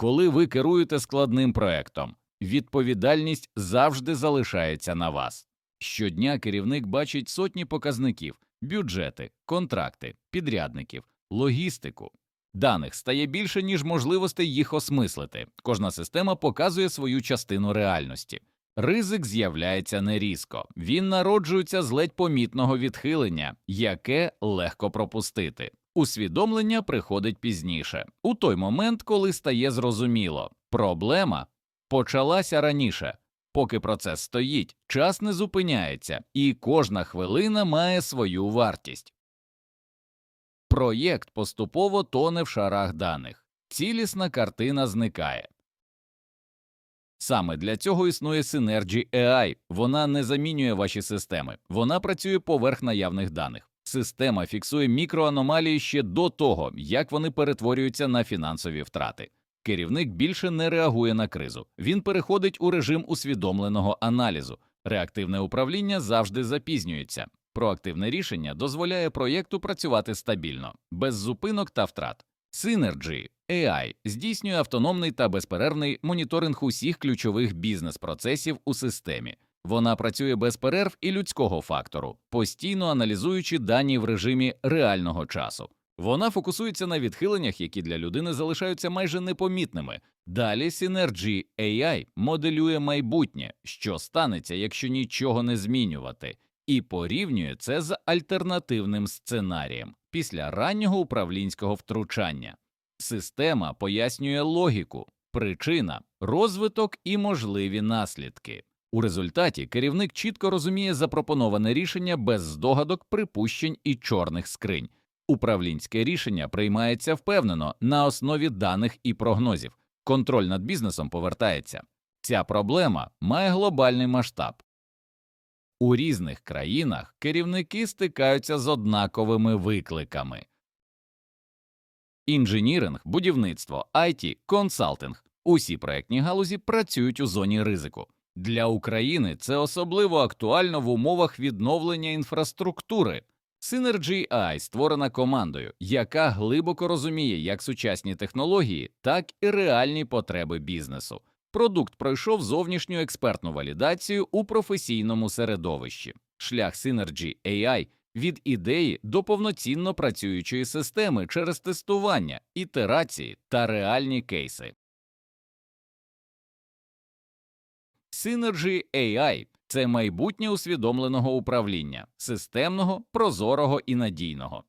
Коли ви керуєте складним проектом, відповідальність завжди залишається на вас. Щодня керівник бачить сотні показників, бюджети, контракти, підрядників, логістику. Даних стає більше, ніж можливостей їх осмислити. Кожна система показує свою частину реальності. Ризик з'являється не різко, він народжується з ледь помітного відхилення, яке легко пропустити. Усвідомлення приходить пізніше, у той момент, коли стає зрозуміло, проблема почалася раніше. Поки процес стоїть, час не зупиняється, і кожна хвилина має свою вартість. Проєкт поступово тоне в шарах даних, цілісна картина зникає. Саме для цього існує Synergy AI. Вона не замінює ваші системи, вона працює поверх наявних даних. Система фіксує мікроаномалії ще до того, як вони перетворюються на фінансові втрати. Керівник більше не реагує на кризу, він переходить у режим усвідомленого аналізу. Реактивне управління завжди запізнюється. Проактивне рішення дозволяє проєкту працювати стабільно, без зупинок та втрат. Synergy AI здійснює автономний та безперервний моніторинг усіх ключових бізнес-процесів у системі. Вона працює без перерв і людського фактору, постійно аналізуючи дані в режимі реального часу. Вона фокусується на відхиленнях, які для людини залишаються майже непомітними. Далі Synergy AI моделює майбутнє, що станеться, якщо нічого не змінювати, і порівнює це з альтернативним сценарієм після раннього управлінського втручання. Система пояснює логіку, причина, розвиток і можливі наслідки. У результаті керівник чітко розуміє запропоноване рішення без здогадок, припущень і чорних скринь. Управлінське рішення приймається впевнено на основі даних і прогнозів. Контроль над бізнесом повертається. Ця проблема має глобальний масштаб. У різних країнах керівники стикаються з однаковими викликами. Інженіринг, будівництво, IT, консалтинг усі проектні галузі працюють у зоні ризику. Для України це особливо актуально в умовах відновлення інфраструктури. Synergy AI створена командою, яка глибоко розуміє як сучасні технології, так і реальні потреби бізнесу. Продукт пройшов зовнішню експертну валідацію у професійному середовищі. Шлях Synergy AI від ідеї до повноцінно працюючої системи через тестування, ітерації та реальні кейси. Synergy AI – це майбутнє усвідомленого управління, системного, прозорого і надійного.